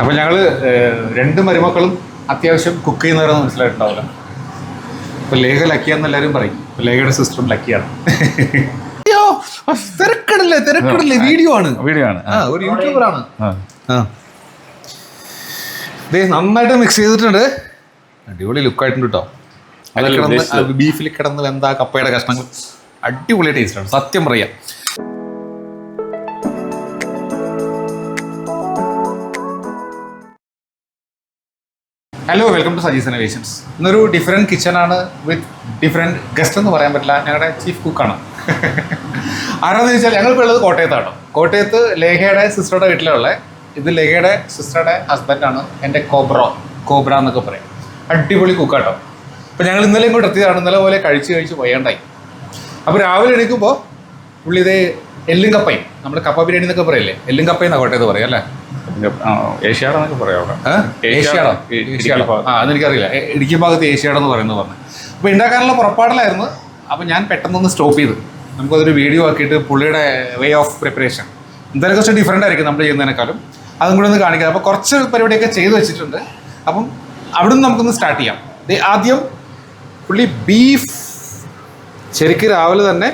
അപ്പൊ ഞങ്ങൾ രണ്ട് മരുമക്കളും അത്യാവശ്യം കുക്ക് ചെയ്യുന്നവരെന്ന് മനസ്സിലായിട്ടുണ്ടാവില്ല. ഇപ്പൊ ലേഖ ലക്കിയാന്ന് എല്ലാവരും പറയും. ലേഖയുടെ സിസ്റ്ററും ലക്കിയാണ് അയ്യോ തിരക്കടില്ലേ തിരക്കടില്ലേ വീഡിയോ ആണ്. വീഡിയോ ആണ് ഒരു യൂട്യൂബറാണ് നന്നായിട്ട് മിക്സ് ചെയ്തിട്ടുണ്ട്. അടിപൊളി ലുക്കായിട്ടുണ്ട് കേട്ടോ അതിൽ കിടന്ന് ബീഫിൽ കിടന്ന് വെന്താ കപ്പയുടെ കഷ്ണങ്ങൾ അടിപൊളി ടേസ്റ്റ് ആണ്. സത്യം പറയാം. Hello welcome to Saji's innovations ഇന്നൊരു ഡിഫറെന്റ് ആണ് വിത്ത് ഡിഫറെന്റ് ഗസ്റ്റ് എന്ന് പറയാൻ പറ്റില്ല. ഞങ്ങളുടെ ചീഫ് കുക്കാണ് ആരാന്ന് ചോദിച്ചാൽ ഞങ്ങളിപ്പോൾ ഉള്ളത് കോട്ടയത്താണ് കോട്ടയത്ത് ലേഖയുടെ സിസ്റ്ററുടെ വീട്ടിലുള്ള ഇത് ലേഖയുടെ സിസ്റ്ററുടെ ഹസ്ബൻഡാണ് എന്റെ കോബ്ര കോബ്ര എന്നൊക്കെ പറയും. അടിപൊളി കുക്കാട്ടോ അപ്പോൾ ഞങ്ങൾ ഇന്നലെ ഇങ്ങോട്ട് എത്തിയതാണ്. ഇന്നലെ പോലെ കഴിച്ച് കഴിച്ച് പോയേണ്ടായി. അപ്പോൾ രാവിലെ എണീക്കുമ്പോൾ പുള്ളി ഇതേ എല്ലും കപ്പയും നമ്മൾ കപ്പ ബിരിയാണി എന്നൊക്കെ പറയില്ലേ? എല്ലും കപ്പയെന്നാണ് കോട്ടയത്ത് പറയും അല്ലേ? പറയാം അവിടെ. ആ അതെനിക്കറിയില്ല. ഇടുക്കി ഭാഗത്ത് ഏഷ്യാഡ് എന്ന് പറയുന്നത് പറഞ്ഞു. അപ്പോൾ ഉണ്ടാക്കാനുള്ള പുറപ്പാടിലായിരുന്നു. അപ്പോൾ ഞാൻ പെട്ടെന്നൊന്ന് സ്റ്റോപ്പ് ചെയ്തു. നമുക്കതൊരു വീഡിയോ ആക്കിയിട്ട് പുള്ളിയുടെ വേ ഓഫ് പ്രിപ്പറേഷൻ എന്തായാലും കുറച്ച് ഡിഫറെന്റ് ആയിരിക്കും നമ്മൾ ചെയ്യുന്നതിനേക്കാളും. അതും കൂടെ ഒന്ന് കാണിക്കാം. അപ്പോൾ കുറച്ച് പരിപാടിയൊക്കെ ചെയ്തു വെച്ചിട്ടുണ്ട്. അപ്പം അവിടുന്ന് നമുക്കൊന്ന് സ്റ്റാർട്ട് ചെയ്യാം. ആദ്യം പുള്ളി ബീഫ് ശരിക്കും രാവിലെ തന്നെ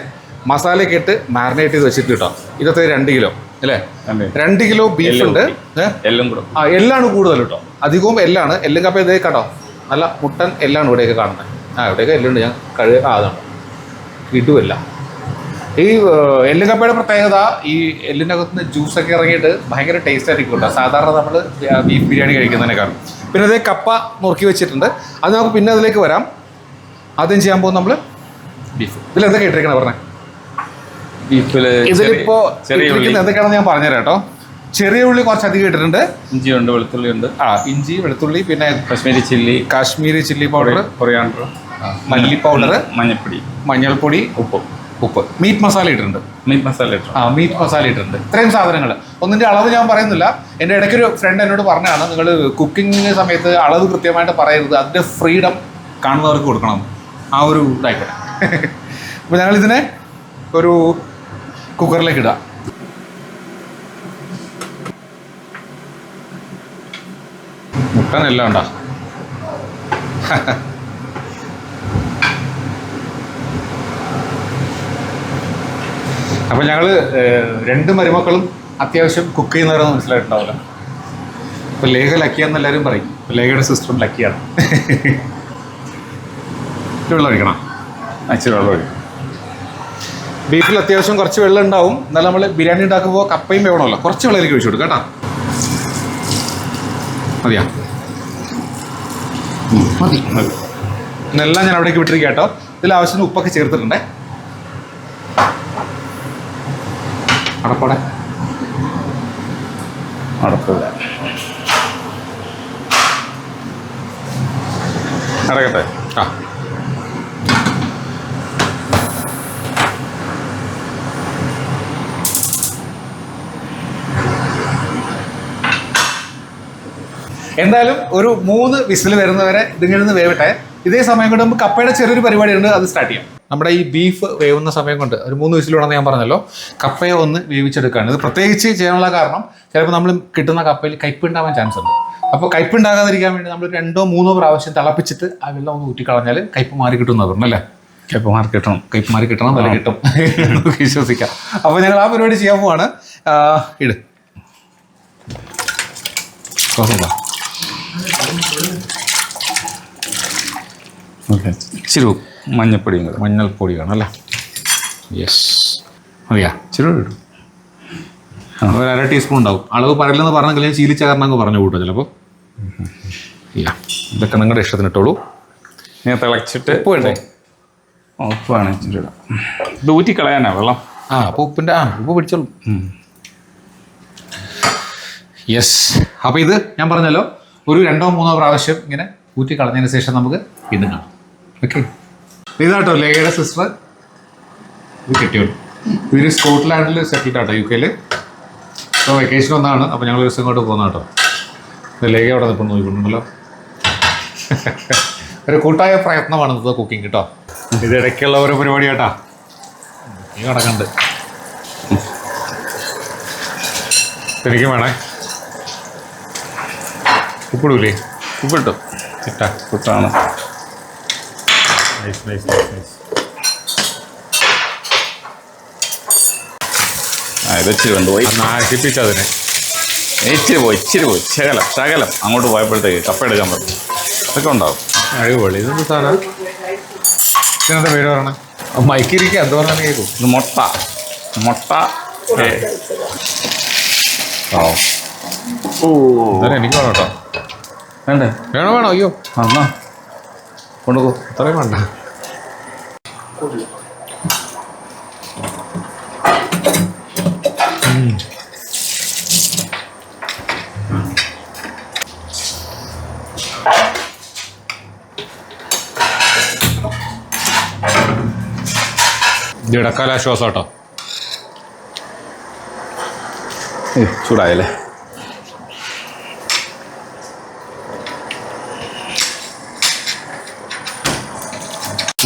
മസാലയൊക്കെ ഇട്ട് മാരിനേറ്റ് ചെയ്ത് വെച്ചിട്ട് കിട്ടാം. ഇതൊക്കെ രണ്ട് കിലോ. അല്ലേ? രണ്ട് കിലോ ബീഫ് ഉണ്ട്. എല്ലാം കൂടെ. ആ എല്ലാണ് കൂടുതൽ കേട്ടോ. അധികവും എല്ലാണ്. എല്ലും കപ്പ ഇതേ കേട്ടോ നല്ല മുട്ടൻ എല്ലാണ് ഇവിടെയൊക്കെ കാണുന്നത്. ആ ഇവിടെയൊക്കെ എല്ലുണ്ട് ഞാൻ കഴി ആ അതാണ് കിട്ടുമല്ല ഈ എല്ലും കപ്പയുടെ പ്രത്യേകത ഈ എല്ലിന്റെ അകത്ത് നിന്ന് ജ്യൂസൊക്കെ ഇറങ്ങിയിട്ട് ഭയങ്കര ടേസ്റ്റ് ആയിരിക്കും കേട്ടോ. സാധാരണ നമ്മൾ ബീഫ് ബിരിയാണി കഴിക്കുന്നതിനേക്കാളും. പിന്നെ അതേ കപ്പ നുറുക്കി വെച്ചിട്ടുണ്ട്. അത് നമുക്ക് പിന്നെ അതിലേക്ക് വരാം. ആദ്യം ചെയ്യാൻ പോകും നമ്മൾ ബീഫ് ഇതിൽ എന്തൊക്കെ ഇട്ടിരിക്കണം പറഞ്ഞേ? ബീഫിൽ ഇതിലിപ്പോ എന്തൊക്കെയാണെന്ന് ഞാൻ പറഞ്ഞുതരാം കേട്ടോ. ചെറിയ ഉള്ളി കുറച്ചധികം ഇട്ടിട്ടുണ്ട്. ഇഞ്ചി ഉണ്ട് വെളുത്തുള്ളി ഉണ്ട്. ആ ഇഞ്ചി വെളുത്തുള്ളി പിന്നെ Kashmiri chilli Kashmiri chilli powder coriander മല്ലി പൗഡർ മഞ്ഞൾപ്പൊടി മഞ്ഞൾപ്പൊടി ഉപ്പ് ഉപ്പ്. മീറ്റ് മസാല ഇട്ടിട്ടുണ്ട്. മീറ്റ് മസാല ഇട്ടു ആ മീറ്റ് മസാല ഇട്ടിട്ടുണ്ട്. ഇത്രയും സാധനങ്ങൾ ഒന്നിന്റെ അളവ് ഞാൻ പറയുന്നില്ല. എന്റെ ഇടയ്ക്കൊരു ഫ്രണ്ട് എന്നോട് പറഞ്ഞാണ് നിങ്ങൾ കുക്കിംഗ് സമയത്ത് അളവ് കൃത്യമായിട്ട് പറയരുത്. അതിന്റെ ഫ്രീഡം കാണുന്നവർക്ക് കൊടുക്കണം. ആ ഒരു ഇതായിക്കോട്ടെ. അപ്പോൾ ഞങ്ങളിതിനെ ഒരു കുക്കറിലേക്ക് ഇടാം. മുട്ടനെല്ലാം ഉണ്ടോ അപ്പോൾ ഞങ്ങൾ രണ്ട് മരുമക്കളും അത്യാവശ്യം കുക്ക് ചെയ്യുന്നവരെന്ന് മനസ്സിലായിട്ടുണ്ടാവില്ല. ഇപ്പോൾ ലേഖ ലക്കിയാന്ന് എല്ലാവരും പറയും. ലേഖയുടെ സിസ്റ്ററും ലക്കിയാണ്. വെള്ളം ഒഴിക്കണം. അച്ഛൻ വെള്ളം ഒഴിക്കും ബീഫിൽ അത്യാവശ്യം കുറച്ച് വെള്ളം ഉണ്ടാവും. എന്നാലും നമ്മൾ ബിരിയാണി ഉണ്ടാക്കുമ്പോൾ കപ്പയും വേണമല്ലോ. കുറച്ച് വെള്ളത്തിലേക്ക് ഒഴിച്ചു കൊടുക്കാം കേട്ടോ. മതിയാ. മതി. എന്നെല്ലാം ഞാൻ അവിടേക്ക് വിട്ടിരിക്കുക കേട്ടോ. ഇതിൽ ആവശ്യത്തിന് ഉപ്പൊക്കെ ചേർത്തിട്ടുണ്ടേ. അടപ്പടെ. അടപ്പില്ല അടക്കട്ടെ ആ എന്തായാലും ഒരു മൂന്ന് വിസിൽ വരുന്നവരെ ഇതിങ്ങനെ നിന്ന് വേവട്ടെ. ഇതേ സമയം കൊണ്ട് നമുക്ക് കപ്പയുടെ ചെറിയൊരു പരിപാടി ഉണ്ട് അത് സ്റ്റാർട്ട് ചെയ്യാം. നമ്മുടെ ഈ ബീഫ് വേവുന്ന സമയം കൊണ്ട് ഒരു മൂന്ന് വിസിൽ വേണമെന്ന് ഞാൻ പറഞ്ഞല്ലോ കപ്പയെ ഒന്ന് വേവിച്ചെടുക്കുകയാണ് ഇത് പ്രത്യേകിച്ച് ചെയ്യാനുള്ള കാരണം ചിലപ്പോൾ നമ്മൾ കിട്ടുന്ന കപ്പയിൽ കയ്പുണ്ടാവാൻ ചാൻസ് ഉണ്ട്. അപ്പോൾ കയ്പുണ്ടാകാതിരിക്കാൻ വേണ്ടി നമ്മൾ രണ്ടോ മൂന്നോ പ്രാവശ്യം തിളപ്പിച്ചിട്ട് ആ വെള്ളം ഒന്ന് ഊറ്റിക്കളഞ്ഞാൽ കയ്പ് മാറി കിട്ടുമെന്ന് പറഞ്ഞു അല്ലേ? ഇപ്പം മാറി കിട്ടണം. കയ്പ് മാറി കിട്ടണം നല്ല കിട്ടും. വിശ്വസിക്കാം. അപ്പോൾ ഞങ്ങൾ ആ പരിപാടി ചെയ്യാൻ പോവാണ്. ഇട്. ഇട് ഓക്കെ. ഇച്ചിരി മഞ്ഞപ്പൊടിയും കൂടെ. മഞ്ഞൾപ്പൊടി വേണം അല്ലേ? യെസ് മതിയാ? ഇച്ചിരി ഇടും. ഒരു അര ടീസ്പൂൺ ഉണ്ടാവും. അളവ് പറയില്ലെന്ന് പറഞ്ഞെങ്കിൽ ഞാൻ ശീലിച്ച കാരണം അങ്ങ് പറഞ്ഞു കൂട്ടോ ചിലപ്പോൾ ഇല്ല. ഇതൊക്കെ നിങ്ങളുടെ ഇഷ്ടത്തിന് ഇട്ടോളൂ. ഞാൻ തിളച്ചിട്ട് ഉപ്പ് വേണ്ടേ? ഉപ്പാണ് ഇച്ചിരി ഇടാം ഇത് ഊറ്റി കളയാനാ വെള്ളം? ആ അപ്പോൾ ഉപ്പിന്റെ ആ ഉപ്പ് പിടിച്ചോളൂ. യെസ് അപ്പോൾ ഇത് ഞാൻ പറഞ്ഞല്ലോ ഒരു രണ്ടോ മൂന്നോ പ്രാവശ്യം ഇങ്ങനെ ഊറ്റി കളഞ്ഞതിന് ശേഷം നമുക്ക് ഇത് കാണാം. ഓക്കെ ഇതാട്ടോ ലേയുടെ സിസ്റ്റർ. ഇത് കെട്ടിയോളൂ. ഇവർ സ്കോട്ട്ലാൻഡിൽ സെറ്റിൽഡ് ആട്ടോ യു കെയിൽ ഇപ്പോൾ വെക്കേഷൻ ഒന്നാണ് അപ്പോൾ ഞങ്ങൾ ഒരു ദിവസം ഇങ്ങോട്ട് പോകുന്ന കേട്ടോ. ലേഖ അവിടെ നിൽപ്പം നോക്കിക്കൊണ്ടുണ്ടല്ലോ ഒരു കൂട്ടായ പ്രയത്നമാണ് ഇന്നത്തെ കുക്കിംഗ് കേട്ടോ. ഇത് ഇടയ്ക്കുള്ള ഓരോ പരിപാടി കേട്ടാ. ഈ നടക്കണ്ട്. ശരിക്കും വേണേ. ഉപ്പിടൂലേ? ഉപ്പിട്ടു? കിട്ടാ ഉപ്പിട്ടാണ് നൈസ് nice, nice, nice. ആ ഇത് ഇച്ചിരി കൊണ്ടുപോയി നാശിപ്പിച്ചതിനെ ഇച്ചിരി പോയി ഇച്ചിരി പോയി. ശകലം ശകലം അങ്ങോട്ട് പോയപ്പോഴത്തേക്ക് കപ്പ എടുക്കാൻ പറ്റും അതൊക്കെ ഉണ്ടാവും. അടിപൊളി. ഇതെന്ത് സാധനം? ഇതിനെന്താ പേര് പറയണേ? മൈക്കിരിക്കുക എന്ത് പറഞ്ഞാൽ കേൾക്കും ഇത് മുട്ട. മുട്ട. ഓ. എന്നാലും എനിക്ക് വേണം കേട്ടോ. വേണ്ടേ? വേണോ വേണോ? അയ്യോ. ആ എന്നാ. കൊണ്ടുപോ. അത്രയും വേണ്ട. ഇത് ഇടക്കാല ആശ്വാസം കേട്ടോ. ചൂടായല്ലേ?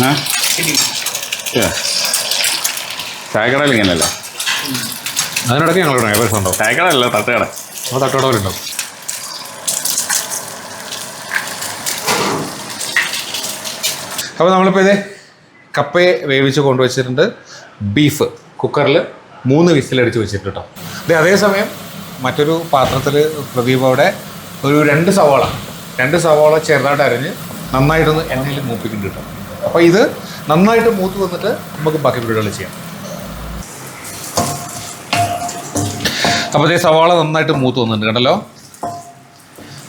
ഏ? ചായക്കടയിൽ ഇങ്ങനെയല്ല? അതിനിടയ്ക്ക് ഞങ്ങൾ ഏകദേശം ഉണ്ടോ? ചായക്കടയല്ല തട്ടുകട. അപ്പോൾ തട്ടുകടവരുണ്ടോ അപ്പോൾ നമ്മളിപ്പോൾ ഇത് കപ്പയെ വേവിച്ച് കൊണ്ടുവച്ചിട്ടുണ്ട്. ബീഫ് കുക്കറിൽ മൂന്ന് വിസിലടിച്ച് വെച്ചിട്ടുണ്ട് കേട്ടോ അതേ അതേസമയം മറ്റൊരു പാത്രത്തിൽ പ്രദീപ് അവിടെ ഒരു രണ്ട് സവാള രണ്ട് സവാള ചെറുതായിട്ട് അരിഞ്ഞ് നന്നായിട്ടൊന്ന് എണ്ണയിൽ മൂപ്പിക്കുന്നുണ്ട് കേട്ടോ അപ്പോൾ ഇത് നന്നായിട്ട് മൂത്ത് വന്നിട്ട് നമുക്ക് ബാക്കി പരിപാടികൾ ചെയ്യാം. അപ്പോൾ ഈ സവാള നന്നായിട്ട് മൂത്ത് വന്നിട്ടുണ്ട് കണ്ടല്ലോ?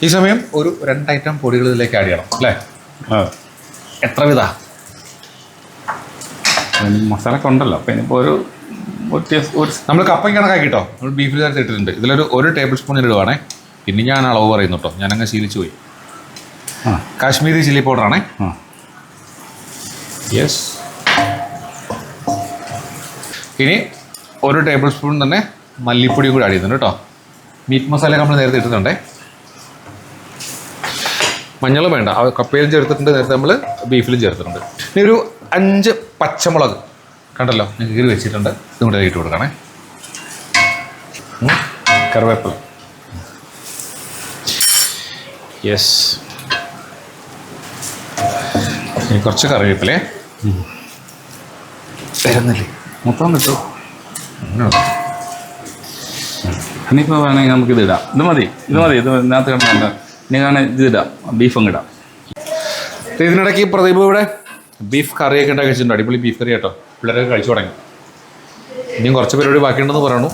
ഈ സമയം ഒരു രണ്ട് ഐറ്റം പൊടികൾ ഇതിലേക്ക് ആഡ് ചെയ്യണം അല്ലേ? എത്ര വിധ മസാല കൊണ്ടല്ലോ ഉണ്ടല്ലോ അപ്പം ഇനിയിപ്പോൾ ഒരു ഒരു നമ്മൾ കപ്പയ്ക്ക് കണക്കാക്കിട്ടോ. നമ്മൾ ബീഫിൽ ചേർത്ത് ഇട്ടിട്ടുണ്ട്. ഇതിലൊരു ഒരു ടേബിൾ സ്പൂൺ ഇടുവാണേ. പിന്നെ ഞാൻ അളവ് പറയുന്നു കേട്ടോ ഞാനങ്ങ് ശീലിച്ചു പോയി. ആ. കാശ്മീരി ചില്ലി പൗഡറാണേ ആ. യെസ് ഇനി ഒരു ടേബിൾ സ്പൂൺ തന്നെ മല്ലിപ്പൊടിയും കൂടി ആഡ് ചെയ്യുന്നുണ്ട് കേട്ടോ. മീറ്റ് മസാല നമ്മൾ നേരത്തെ ഇട്ടിട്ടുണ്ട്. മഞ്ഞളും വേണ്ട. കപ്പയിലും ചേർത്തിട്ടുണ്ട്. നേരത്തെ നമ്മൾ ബീഫിലും ചേർത്തിട്ടുണ്ട്. ഇനി ഒരു അഞ്ച് പച്ചമുളക് കണ്ടല്ലോ? ഞാൻ കീറി വെച്ചിട്ടുണ്ട്. ഇതും കൂടെ ഇട്ട് കൊടുക്കണേ. കറിവേപ്പില. യെസ് ഇനി കുറച്ച് കറിവേപ്പിലേ. തരുന്നില്ലേ? മൊത്തം കിട്ടും? ഇനിയിപ്പോൾ വേണമെങ്കിൽ നമുക്ക് ഇത് ഇടാം. ഇത് മതി ഇത് മതി ഇത് ഇതിനകത്ത് കിടന്നുണ്ട് ഇനി കാണാൻ ഇത് ഇടാം ബീഫ് ഇടാം. ഇതിനിടയ്ക്ക് പ്രദീപ് ഇവിടെ ബീഫ് കറിയൊക്കെ ഉണ്ടാക്കി വെച്ചിട്ടുണ്ട് അടിപൊളി ബീഫ് കറി കേട്ടോ. പിള്ളേരൊക്കെ കഴിച്ചു തുടങ്ങി. ഇനിയും കുറച്ച് പരിപാടി ബാക്കിയുണ്ടെന്ന് പറയണു.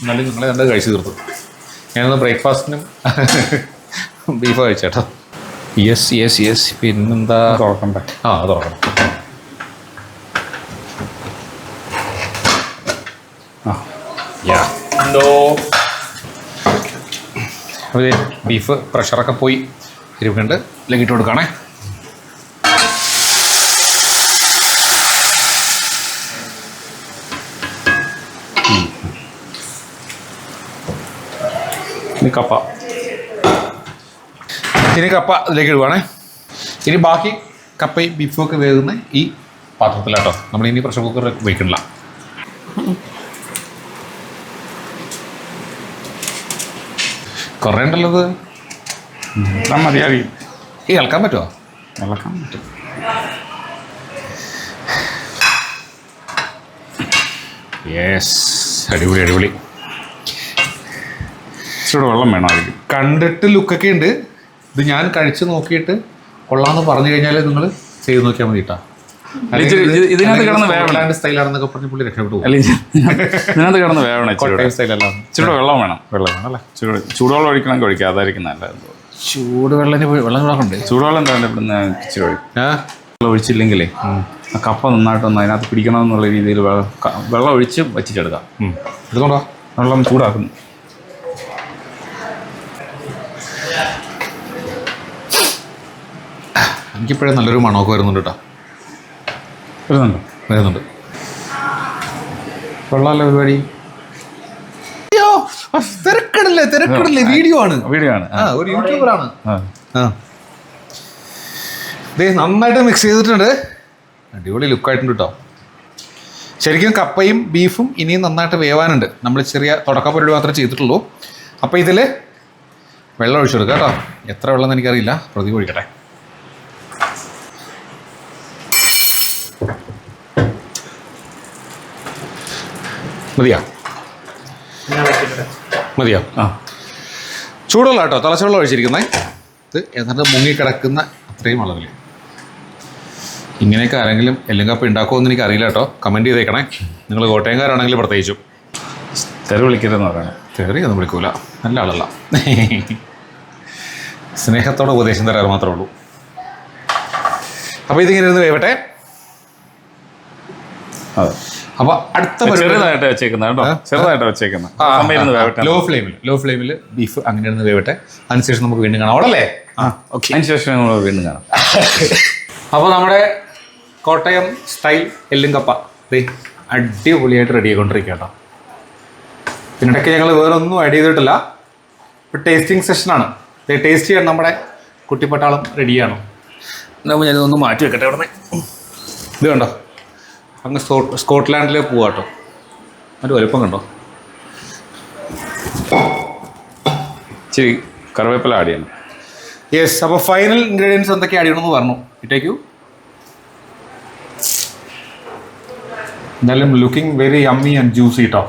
എന്നാലും നിങ്ങളെ കണ്ട് കഴിച്ചു തീർത്തു. ഞാനൊന്ന് ബ്രേക്ക്ഫാസ്റ്റിനും ബീഫ് കഴിച്ചേട്ടോ യെസ് യെസ് യെസ് പിന്നെന്താ? തുറക്കണ്ടേ. ആ തുറക്കണം. എന്തോ? അതെ ബീഫ് പ്രഷറൊക്കെ പോയി. ഇരുപണ്ട് ഇതിലേക്ക് ഇട്ട് കൊടുക്കണേ. കപ്പ. ഇനി കപ്പ ഇതിലേക്ക് ഇടുവാണേ. ഇനി ബാക്കി കപ്പയും ബീഫും ഒക്കെ വേകുന്ന ഈ പാത്രത്തിലാട്ടോ. നമ്മൾ ഇനി പ്രഷർ കുക്കർ ഉപയോഗിക്കണില്ല. കുറേ ഉണ്ടല്ലോ ഇത്. എല്ലാം മതിയാകും ഈ ഇളക്കാൻ പറ്റുമോ ഇളക്കാൻ പറ്റും. യെസ് അടിപൊളി അടിപൊളി. ഇച്ചിരി വെള്ളം വേണം കണ്ടിട്ട് ലുക്കൊക്കെ ഉണ്ട്. ഇത് ഞാൻ കഴിച്ചു നോക്കിയിട്ട് കൊള്ളാന്ന് പറഞ്ഞു കഴിഞ്ഞാൽ നിങ്ങൾ ചെയ്ത് നോക്കിയാൽ മതി കേട്ടോ ഇച്ചിരി ഇത് ഇതിനകത്ത് കിടന്ന് വേവണം. സ്റ്റൈലാണെന്നൊക്കെ പറഞ്ഞ് പുള്ളി രക്ഷപ്പെട്ടു ഇതിനകത്ത് കിടന്ന് വേവണം വെള്ളം വേണം. വെള്ളം വേണം അല്ലേ? ചൂട് ചൂടുവെള്ളം ഒഴിക്കണമെങ്കിൽ ഒഴിക്കുക അതായിരിക്കും നല്ലത്. ചൂട് വെള്ളം വെള്ളം ചൂടാക്കണ്ടേ ചൂടുവെള്ളം എന്തായാലും ഇവിടുന്ന് ഇച്ചിരി ഒഴിക്കും. ആ? വെള്ളം ഒഴിച്ചില്ലെങ്കിലേ ആ കപ്പ നന്നായിട്ടൊന്ന് അതിനകത്ത് പിടിക്കണമെന്നുള്ള രീതിയിൽ വെള്ളം വെള്ളം ഒഴിച്ച് വെച്ചിട്ടെടുക്കാം. എടുത്തോണ്ടോ വെള്ളം ചൂടാക്കുന്നു. എനിക്കിപ്പോഴും നല്ലൊരു മണമൊക്കെ വരുന്നുണ്ട് കേട്ടോ വരുന്നുണ്ടോ. വരുന്നുണ്ട്. കൊള്ളാമല്ലോ പരിപാടി. അയ്യോ തിരക്കടല്ലേ തിരക്കടില്ലേ വീഡിയോ ആണ്. വീഡിയോ ആണ്. ആ ഒരു യൂട്യൂബറാണ് ആ. ദേ നന്നായിട്ട് മിക്സ് ചെയ്തിട്ടുണ്ട്. അടിപൊളി ലുക്കായിട്ടുണ്ട് കേട്ടോ ശരിക്കും കപ്പയും ബീഫും ഇനിയും നന്നായിട്ട് വേവാനുണ്ട്. നമ്മൾ ചെറിയ തുടക്ക പരിപാടി മാത്രമേ ചെയ്തിട്ടുള്ളൂ. അപ്പോൾ ഇതിൽ വെള്ളം ഒഴിച്ചു കൊടുക്കാം കേട്ടോ എത്ര വെള്ളം എന്ന് എനിക്കറിയില്ല. പ്രതി ഒഴിക്കട്ടെ. മതിയാ? മതിയോ? ആ. ചൂടുള്ള കേട്ടോ തിളച്ചുവെള്ളം ഒഴിച്ചിരിക്കുന്നത് ഇത് എന്നിട്ട് മുങ്ങിക്കിടക്കുന്ന അത്രയും അളവിൽ ഇങ്ങനെയൊക്കെ ആരെങ്കിലും എല്ലുങ്കപ്പ ഉണ്ടാക്കുമോ എന്ന് എനിക്ക് അറിയില്ല കേട്ടോ. കമന്റ് ചെയ്തേക്കണേ. നിങ്ങൾ കോട്ടയംകാരാണെങ്കിൽ പ്രത്യേകിച്ചും. തെറി വിളിക്കരുതെന്ന് പറയണം. തെറി ഒന്നും വിളിക്കൂല. നല്ല ആളല്ല. സ്നേഹത്തോടെ ഉപദേശം തരാറ് മാത്രമേ ഉള്ളൂ. അപ്പോൾ ഇതിങ്ങനെ ഇരുന്ന് വേവട്ടെ. അതെ. അപ്പോൾ അടുത്ത പരിപാടി ചെറുതായിട്ട് വെച്ചേക്കുന്ന കേട്ടോ. ചെറുതായിട്ട് വെച്ചേക്കുന്ന. ലോ ഫ്ലെയിമിൽ ലോ ഫ്ലെയിമിൽ ബീഫ് അങ്ങനെ ഇരുന്ന് വേവട്ടെ. അതിനുശേഷം നമുക്ക് വീണ്ടും കാണാം. അവിടെ അതിനുശേഷം നമ്മൾ വീണ്ടും കാണാം. അപ്പോൾ നമ്മുടെ കോട്ടയം സ്റ്റൈൽ എല്ലും കപ്പ ദേ അടിപൊളിയായിട്ട് റെഡി ആയിക്കൊണ്ടിരിക്കുക കേട്ടോ. പിന്നെ ഇടയ്ക്ക് ഞങ്ങൾ വേറെ ഒന്നും ആഡ് ചെയ്തിട്ടില്ല ഇപ്പോൾ ടേസ്റ്റിംഗ് സെഷനാണ് ടേസ്റ്റ് ചെയ്യാൻ നമ്മുടെ കുട്ടിപ്പട്ടാളം റെഡിയാണോ നമ്മൾ ഞാനിതൊന്ന് മാറ്റി വെക്കട്ടെ അവിടെ ഇത് കണ്ടോ? അങ്ങ് സ്കോ സ്കോട്ട്ലാൻഡിലേക്ക് പോവാ കേട്ടോ ഒരു വലുപ്പം കണ്ടോ? ഇച്ചിരി കറിവേപ്പില ആഡ് ചെയ്യണം. യെസ് അപ്പോൾ ഫൈനൽ ഇൻഗ്രീഡിയൻസ് എന്തൊക്കെ ആഡ് ചെയ്യണമെന്ന് പറഞ്ഞു. ഇട്ടേക്കു എന്നാലും looking very yummy and juicy കേട്ടോ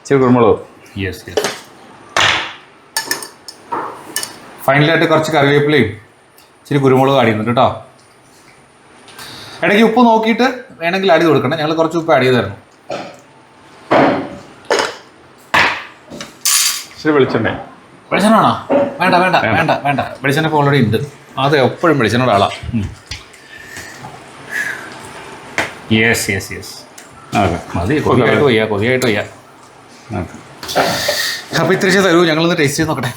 ഇച്ചിരി കുരുമുളക്. യെസ് യെസ് ഫൈനലായിട്ട് കുറച്ച് കറിവേപ്പിലയും ഇച്ചിരി കുരുമുളക് ആഡ് ചെയ്യുന്നുണ്ട് കേട്ടോ ഇടയ്ക്ക് ഉപ്പ് നോക്കിയിട്ട് വേണമെങ്കിൽ ആഡ് ചെയ്ത് കൊടുക്കണം ഞങ്ങൾ കുറച്ച് ഉപ്പ് ആഡ് ചെയ്തായിരുന്നു. ഇച്ചിരി വെളിച്ചെണ്ണ. വെളിച്ചെണ്ണ ആണോ വേണ്ട വേണ്ട. വേണ്ട വേണ്ട. വെളിച്ചെണ്ണ ഇപ്പോൾ ഓൾറെഡി ഉണ്ട്. അതെ എപ്പോഴും വെളിച്ചെണ്ണയുടെ ആളാ. യെസ് യെസ് യെസ് മതി. കൊതിയായിട്ട് വയ്യ കൊതിയായിട്ട് വയ്യ. അപ്പം ഇത്ര ചെയ്ത് തരൂ. ഞങ്ങളൊന്ന് ടേസ്റ്റ് ചെയ്ത് നോക്കട്ടെ.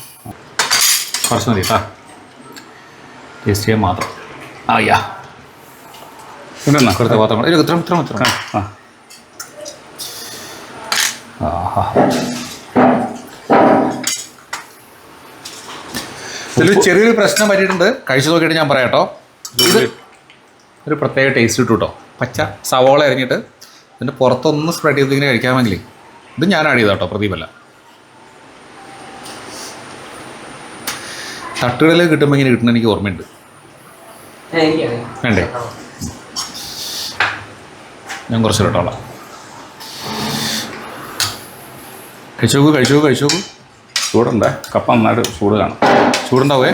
കുറച്ച് മതി കേട്ടോ ടേസ്റ്റ് ചെയ്യാൻ മാത്രം. അയ്യാ ഇതെന്നാ കൊടുത്ത പാത്രം കൂടെ. ഇല്ല, ഇത്രയും ഇത്രയും ഇത്രയും. ആ ആഹാ. ഇതിൽ ചെറിയൊരു പ്രശ്നം പറ്റിയിട്ടുണ്ട്. കഴിച്ചു നോക്കിയിട്ട് ഞാൻ പറയാം കേട്ടോ. ഇത് ഒരു പ്രത്യേക ടേസ്റ്റ് കിട്ടും കേട്ടോ. പച്ച സവോള അരിഞ്ഞിട്ട് ഇതിന്റെ പുറത്തൊന്ന് സ്പ്രെഡ് ചെയ്ത് ഇങ്ങനെ കഴിക്കാമെങ്കിൽ ഇത് ഞാൻ ആഡ് ചെയ്താ കേട്ടോ പ്രദീപല്ല. തട്ടുകളിൽ കിട്ടുമ്പോൾ ഇങ്ങനെ കിട്ടുന്ന എനിക്ക് ഓർമ്മയുണ്ട്. വേണ്ടേ? ഞാൻ കുറച്ച് കേട്ടോളാം കഴിച്ചു നോക്കൂ കഴിച്ചു നോക്കൂ ചൂടുണ്ട്? കപ്പ നന്നായിട്ട് ചൂട് കാണും. ചൂടുണ്ടാവേ.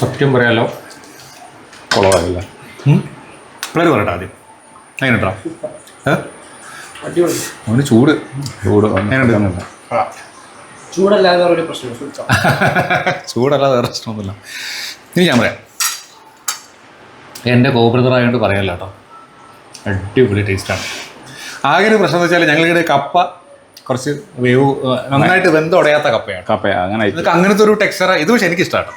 സത്യം പറയാലോ കുളമായില്ല പിള്ളേർ പറയട്ടെ ആദ്യം. അടിപൊളി. അവന് ചൂട്. ചൂട് എങ്ങനെയുണ്ട്? ചൂടല്ലാതെ ഒരു പ്രശ്നം ചൂടല്ലാതെ വേറെ പ്രശ്നമൊന്നുമില്ല. ഇനി ഞാൻ പറയാം. എന്റെ കോബ്രദറായതുകൊണ്ട് പറയാമല്ലോ കേട്ടോ. അടിപൊളി ടേസ്റ്റാണ്. ആകെ ഒരു പ്രശ്നം എന്ന് വെച്ചാൽ ഞങ്ങളുടെ കപ്പ കുറച്ച് വേവ് നന്നായിട്ട് വെന്തുടയാത്ത കപ്പയാണ്. കപ്പ അങ്ങനെ അങ്ങനത്തെ ഒരു ടെക്സ്ചർ ഇത് പക്ഷേ എനിക്ക് ഇഷ്ടമാണ്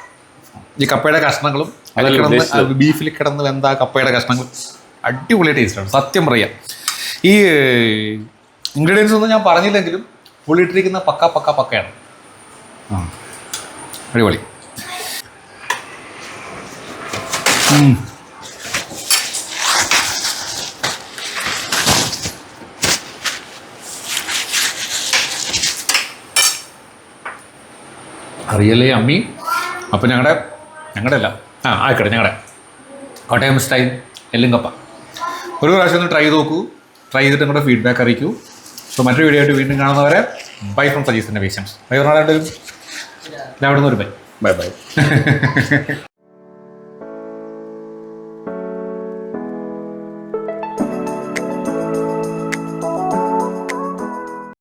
ഈ കപ്പയുടെ കഷ്ണങ്ങളും. ബീഫിൽ കിടന്ന് വെന്ത കപ്പയുടെ കഷ്ണങ്ങളും അടിപൊളി ടേസ്റ്റാണ് സത്യം പറയാം. ഈ ഇൻഗ്രീഡിയൻസ് ഒന്നും ഞാൻ പറഞ്ഞില്ലെങ്കിലും പുള്ളിയിട്ടിരിക്കുന്ന പക്ക പക്ക പക്കയാണ്. അടിപൊളി. അറിയല്ലേ അമ്മി? അപ്പോൾ ഞങ്ങളുടെ ഞങ്ങളുടെ അല്ല ആ ആയിക്കോട്ടെ ഞങ്ങളുടെ കോട്ടയം സ്റ്റൈൽ എല്ലും കപ്പ ഒരു പ്രാവശ്യം ഒന്ന് ട്രൈ ചെയ്ത് നോക്കൂ. ട്രൈ ചെയ്തിട്ട് നിങ്ങളുടെ ഫീഡ്ബാക്ക് അറിയിക്കൂ. സോ മറ്റൊരു വീഡിയോ ആയിട്ട് വീണ്ടും കാണുന്നവരെ ബൈ ഫ്രം സജീസിന്റെ പേഷ്യൻസ് ബൈ പറഞ്ഞാൽ എല്ലാവരും ഒരു ബൈ ബൈ ബൈ